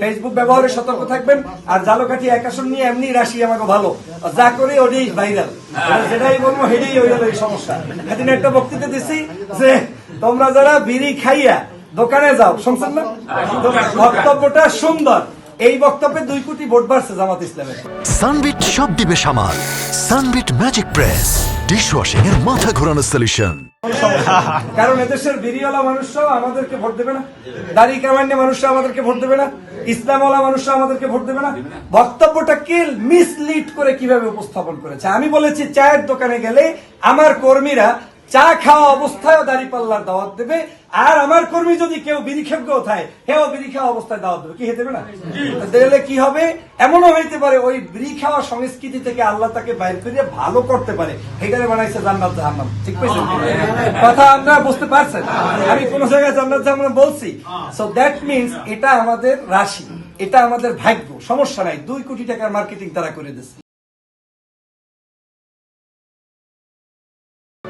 Facebook ব্যবহারে সতর্ক থাকবেন, আর জালকাঠি একাশন নিয়ে এমনি রাশি আমাকে ভালো। যা করে ওটাই ভাইরাল যেটাই বলব হেডেই হয়ে গেল এই সমস্যা। সেদিন একটা বক্তৃতা দিছি যে, তোমরা যারা বিড়ি খাইয়া দোকানে যাও, শুনছেন না? বক্তব্যটা সুন্দর। এই বক্তব্যে দুই কোটি ভোট বাড়ছে জামাত ইসলামের। সানবিট সব দিবে সামাল। সানবিট ম্যাজিক প্রেস। ডিশওয়াশিং এর মাথা ঘোরানো সলিউশন। কারণ এদেশের বিরিওয়ালা মানুষরাও আমাদেরকে ভোট দেবে না। দাড়ি কামান্য মানুষরা আমাদেরকে ভোট দেবে না। ইসলামওয়ালা মানুষরা আমাদেরকে ভোট দেবে না। বক্তব্যটা কে মিসলিড করে কীভাবে উপস্থাপন করেছে? আমি বলেছি, চায়ের দোকানে গেলে আমার কর্মীরা চা খাওয়া অবস্থায় দাড়ি পাল্লার দাওয়াত দেবে। আর আমার কর্মী যদি কেউ খেপকেও থাকে হেও বিড়ি খাওয়া অবস্থায় দাওয়াত দেবে। কি হতে না? দিলে কি হবে? এমনও হইতে পারে ওই বিড়ি খাওয়া সংস্কৃতি থেকে আল্লাহ তাকে বাইর করে ভালো করতে পারে। এটারে বানাইছে জান্নাত জাহান্নাম। ঠিক পেয়েছেন? কথা আমরা বুঝতে পারছেন। আমি কোন জায়গায় জান্নাত জাহান্নাম বলছি। সো দ্যাট মিন্স এটা আমাদের রাশি এটা আমাদের ভাগ্য। সমস্যা নাই। দুই কোটি টাকার মার্কেটিং তারা করে দিচ্ছে।